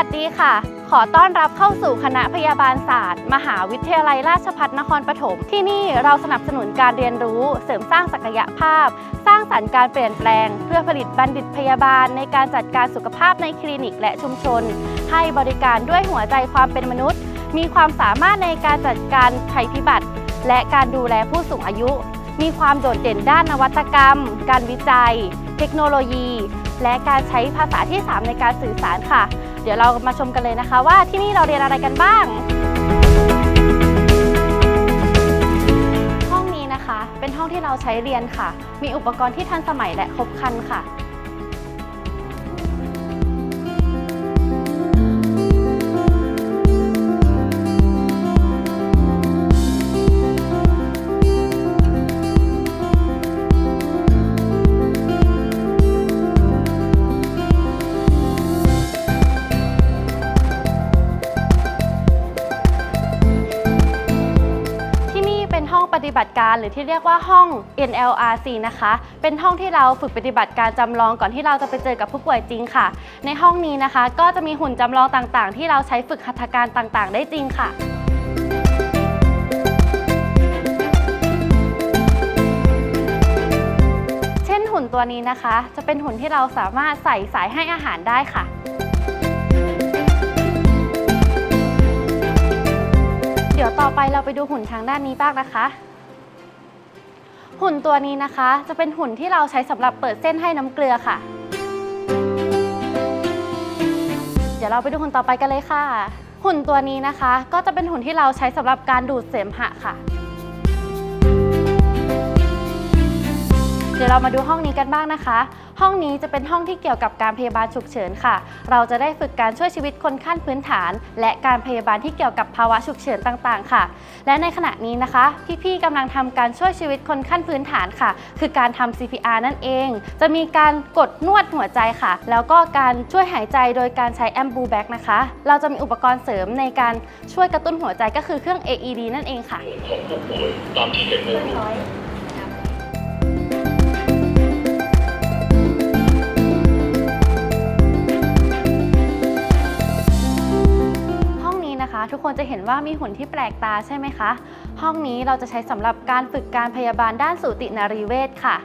ัสดีค่ะ ขอต้อนรับเข้าสู่คณะพยาบาลศาสตร์ มหาวิทยาลัยราชภัฏนครปฐม ที่นี่เราสนับสนุนการเรียนรู้ เสริมสร้างศักยภาพ สร้างสรรค์การเปลี่ยนแปลง เพื่อผลิตบัณฑิตพยาบาลในการจัดการสุขภาพในคลินิกและชุมชน ให้บริการด้วยหัวใจความเป็นมนุษย์ มีความสามารถในการจัดการภัยพิบัติ และการดูแลผู้สูงอายุ มีความโดดเด่นด้านนวัตกรรม การวิจัย เทคโนโลยี และการใช้ภาษาที่ 3 ในการสื่อสารค่ะ เดี๋ยวเรามาชมกันเลยนะคะ ว่าที่นี่เราเรียนอะไรกันบ้าง ห้องนี้นะคะ เป็นห้องที่เราใช้เรียนค่ะ มีอุปกรณ์ที่ทันสมัยและครบครันค่ะ ฏิบัติการหรือที่เรียกว่าห้อง NLRC นะคะ เป็นห้องที่เราฝึกปฏิบัติการจำลองก่อนที่เราจะไปเจอกับผู้ป่วยจริงค่ะ ในห้องนี้นะคะ ก็จะมีหุ่นจำลองต่างๆ ที่เราใช้ฝึกหัตถการต่างๆ ได้จริงค่ะเช่นหุ่นตัวนี้นะคะ จะเป็นหุ่นที่เราสามารถใส่สายให้อาหารได้ค่ะ เดี๋ยวต่อไปเราไปดูหุ่นทางด้านนี้บ้างนะคะ หุ่นตัวนี้นะคะ จะเป็นหุ่นที่เราใช้สำหรับเปิดเส้นให้น้ำเกลือค่ะ เดี๋ยวเราไปดูหุ่นต่อไปกันเลยค่ะ หุ่นตัวนี้นะคะ ก็จะเป็นหุ่นที่เราใช้สำหรับการดูดเสมหะค่ะ เรามาดูห้องนี้กันบ้างนะคะ ห้องนี้จะเป็นห้องที่เกี่ยวกับการพยาบาลฉุกเฉินค่ะ เราจะได้ฝึกการช่วยชีวิตคนขั้นพื้นฐาน และการพยาบาลที่เกี่ยวกับภาวะฉุกเฉินต่างๆ ค่ะ และในขณะนี้นะคะ พี่ๆกำลังทำการช่วยชีวิตคนขั้นพื้นฐานค่ะ คือการทำ CPR นั่นเอง จะมีการกดนวดหัวใจค่ะ แล้วก็การช่วยหายใจโดยการใช้แอมบูแบ็กนะคะ เราจะมีอุปกรณ์เสริมในการช่วยกระตุ้นหัวใจก็คือเครื่อง AED นั่นเองค่ะของผู้ป่วยตามที่เห็นในรูป ทุกคนจะเห็นว่ามีหุ่นที่แปลกตาใช่ไหมคะ ห้องนี้เราจะใช้สำหรับการฝึกการพยาบาลด้านสูตินารีเวชค่ะ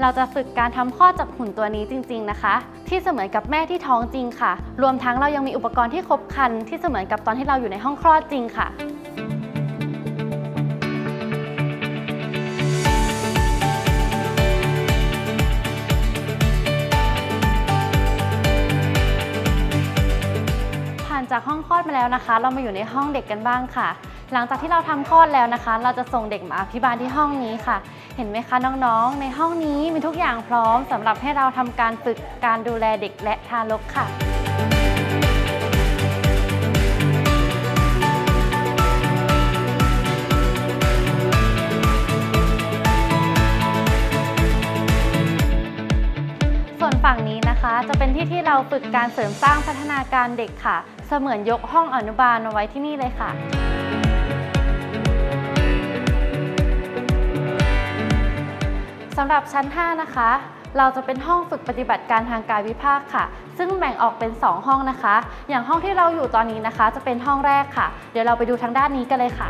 เราจะฝึกการทำคลอดจับหุ่นตัวนี้จริง ๆนะคะ ที่เสมือนกับแม่ที่ท้องจริงค่ะ รวมทั้งเรายังมีอุปกรณ์ที่ครบครันที่เสมือนกับตอนที่เราอยู่ในห้องคลอดจริงค่ะ จากห้องคลอดมาแล้วนะคะ เรามาอยู่ในห้องเด็กกันบ้างค่ะ หลังจากที่เราทำคลอดแล้วนะคะ เราจะส่งเด็กมาอภิบาลที่ห้องนี้ค่ะ เห็นไหมคะน้องๆ ในห้องนี้มีทุกอย่างพร้อมสำหรับให้เราทำการฝึกการดูแลเด็กและทารกค่ะ ฝึกการเสริมสร้างพัฒนาการเด็กค่ะ เสมือนยกห้องอนุบาลมาไว้ที่นี่เลยค่ะสำหรับชั้น 5 นะคะ เราจะเป็นห้องฝึกปฏิบัติการทางกายวิภาคค่ะ ซึ่งแบ่งออกเป็น 2 ห้องนะคะ อย่างห้องที่เราอยู่ตอนนี้นะคะ จะเป็นห้องแรกค่ะ เดี๋ยวเราไปดูทางด้านนี้กันเลยค่ะ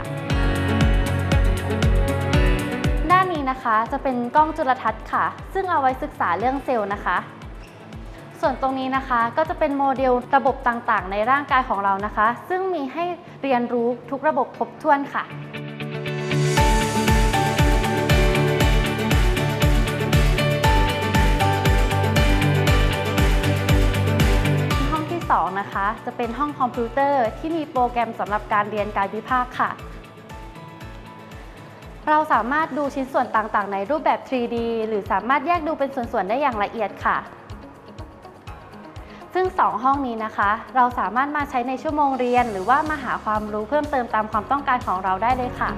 ด้านนี้นะคะจะเป็นกล้องจุลทรรศน์ค่ะ ซึ่งเอาไว้ศึกษาเรื่องเซลล์นะคะ ส่วนตรงนี้นะคะก็จะเป็นโมเดลระบบต่างๆ ในร่างกายของเรานะคะ ซึ่งมีให้เรียนรู้ทุกระบบครบถ้วนค่ะห้องที่2นะคะจะเป็นห้องคอมพิวเตอร์ที่มีโปรแกรมสำหรับการเรียนการวิพากษ์ค่ะ เราสามารถดูชิ้นส่วนต่างๆ ในรูปแบบ 3D หรือสามารถแยกดูเป็นส่วนๆ ได้อย่างละเอียดค่ะ ซึ่ง 2 ห้องนี้นะคะ เราสามารถมาใช้ในชั่วโมงเรียน หรือว่ามาหาความรู้เพิ่มเติมตามความต้องการของเราได้เลยค่ะ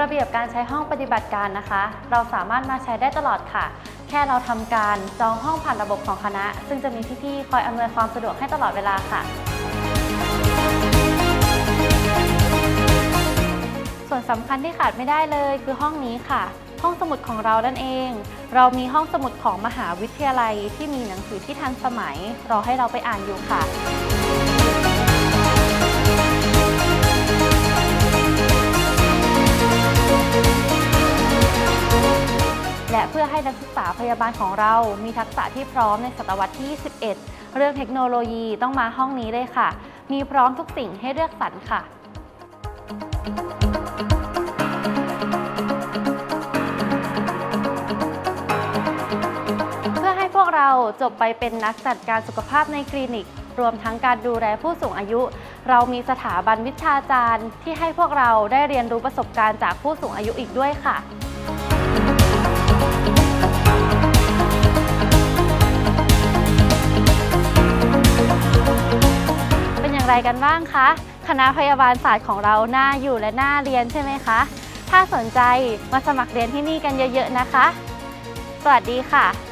ระเบียบการใช้ห้องปฏิบัติการนะคะ เราสามารถมาใช้ได้ตลอดค่ะ แค่เราทำการจองห้องผ่านระบบของคณะ ซึ่งจะมีพี่ๆคอยอำนวยความสะดวกให้ตลอดเวลาค่ะ ส่วนสำคัญที่ขาดไม่ได้เลยคือห้องนี้ค่ะ ห้องสมุดของเรานั่นเอง เรามีห้องสมุดของมหาวิทยาลัยที่มีหนังสือที่ทันสมัย รอให้เราไปอ่านอยู่ค่ะและเพื่อให้นักศึกษาพยาบาลของเรามีทักษะที่พร้อมในศตวรรษที่ 21 เรื่องเทคโนโลยีต้องมาห้องนี้เลยค่ะ มีพร้อมทุกสิ่งให้เลือกสรรค่ะ จบไปเป็นนักจัดการสุขภาพในคลินิก รวมทั้งการดูแลผู้สูงอายุ เรามีสถาบันวิชาจารย์ ที่ให้พวกเราได้เรียนรู้ประสบการณ์จากผู้สูงอายุอีกด้วยค่ะเป็นอย่างไรกันบ้างคะ คณะพยาบาลศาสตร์ของเราน่าอยู่และน่าเรียนใช่ไหมคะ ถ้าสนใจมาสมัครเรียนที่นี่กันเยอะๆนะคะ สวัสดีค่ะ